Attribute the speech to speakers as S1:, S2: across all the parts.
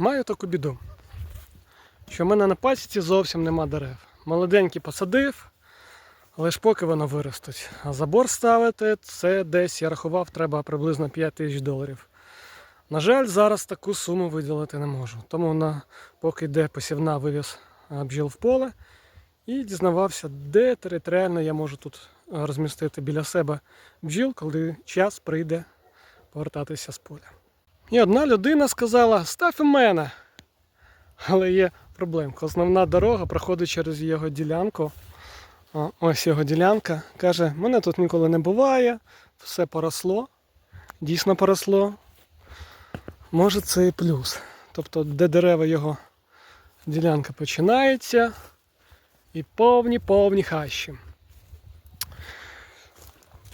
S1: Маю таку біду, що в мене на пасіці зовсім нема дерев. Молоденькі посадив, але ж поки воно виростуть. А забор ставити це десь, я рахував, треба приблизно 5 тисяч доларів. На жаль, зараз таку суму виділити не можу. Тому на, поки йде посівна вивіз бджіл в поле і дізнавався, де територіально я можу тут розмістити біля себе бджіл, коли час прийде повертатися з поля. І одна людина сказала: став у мене. Але є проблемка. Основна дорога проходить через його ділянку. О, ось його ділянка. Каже, мене тут ніколи не буває, все поросло. Дійсно поросло. Може це і плюс. Тобто, де дерева його ділянка починається. І повні повні хащі.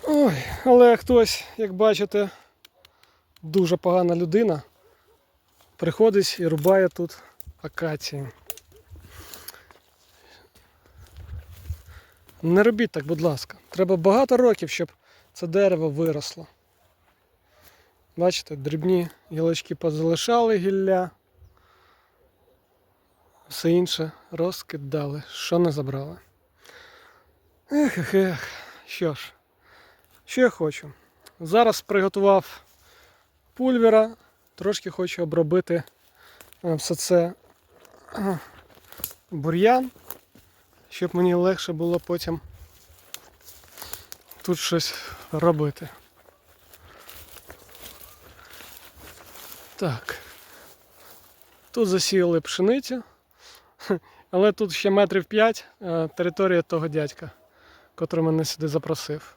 S1: Ой, але хтось, як бачите, дуже погана людина. Приходить і рубає тут акації. Не робіть так, будь ласка. Треба багато років, щоб це дерево виросло. Бачите, дрібні гілочки позалишали гілля. Все інше розкидали, що не забрали. Ех, ех, ех. Що ж, що я хочу? Зараз приготував пульвера, трошки хочу обробити е, все це е, бур'ян, щоб мені легше було потім тут щось робити. Так. Тут засіяли пшеницю, але тут ще метрів 5 е, територія того дядька, котрий мене сюди запросив.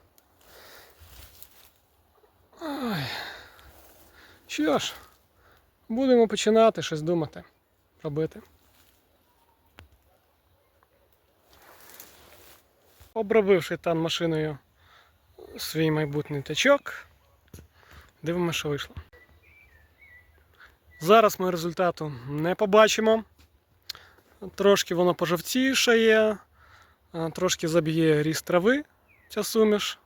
S1: Ой. Що ж, будемо починати щось думати, робити. Обробивши там машиною свій майбутній тачок, дивимося, що вийшло. Зараз ми результату не побачимо. Трошки воно пожовтішає, трошки заб'є ріст трави ця суміш.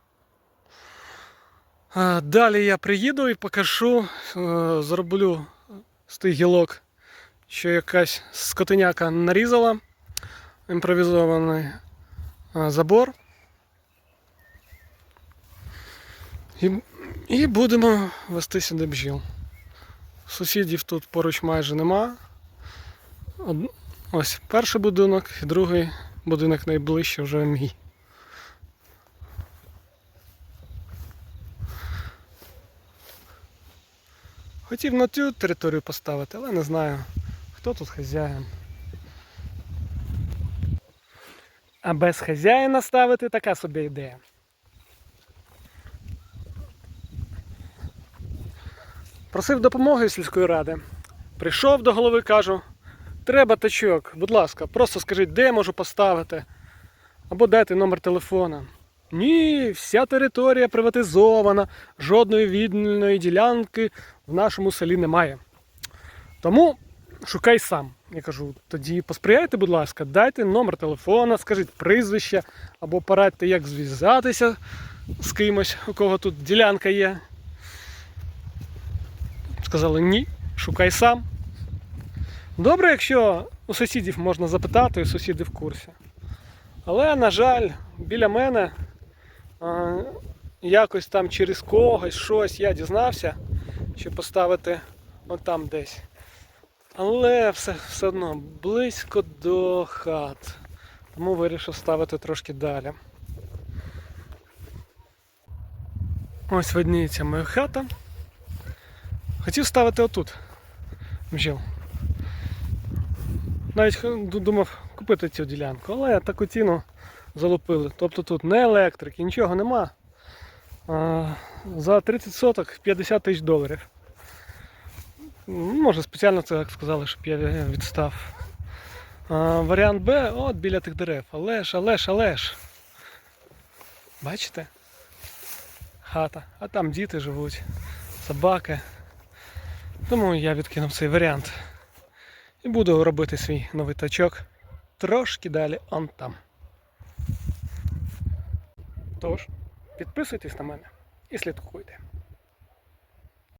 S1: Далі я приїду і покажу, е, зроблю з тих гілок, що якась скотиняка нарізала імпровізований забор. І, і будемо вести сюди бджіл. Сусідів тут поруч майже нема. Ось перший будинок і другий будинок найближче вже мій. Хотів на цю територію поставити, але не знаю, хто тут хазяїн. А без хазяїна ставити така собі ідея. Просив допомоги сільської ради. Прийшов до голови, кажу, треба тачок, будь ласка, просто скажіть, де я можу поставити. Або дайте номер телефона. Ні, вся територія приватизована, жодної вільної ділянки в нашому селі немає. Тому шукай сам. Я кажу, тоді посприяйте, будь ласка, дайте номер телефона, скажіть прізвище, або порадьте, як зв'язатися з кимось, у кого тут ділянка є. Сказали ні, шукай сам. Добре, якщо у сусідів можна запитати, і сусіди в курсі. Але, на жаль, біля мене якось там через когось щось я дізнався, що поставити отам десь. Але все, все одно близько до хат. Тому вирішив ставити трошки далі. Ось видніється моя хата. Хотів ставити отут бджіл. Навіть думав купити цю ділянку, але таку ціну залупили. Тобто тут не електрики, нічого нема. За 30 соток 50 тисяч доларів. Може спеціально це так сказали, щоб я відстав. Варіант Б от біля тих дерев. Але ж, але ж, але ж. Бачите? Хата. А там діти живуть, собаки. Тому я відкинув цей варіант. І буду робити свій новий тачок трошки далі он там. Тож, підписуйтесь на мене і слідкуйте.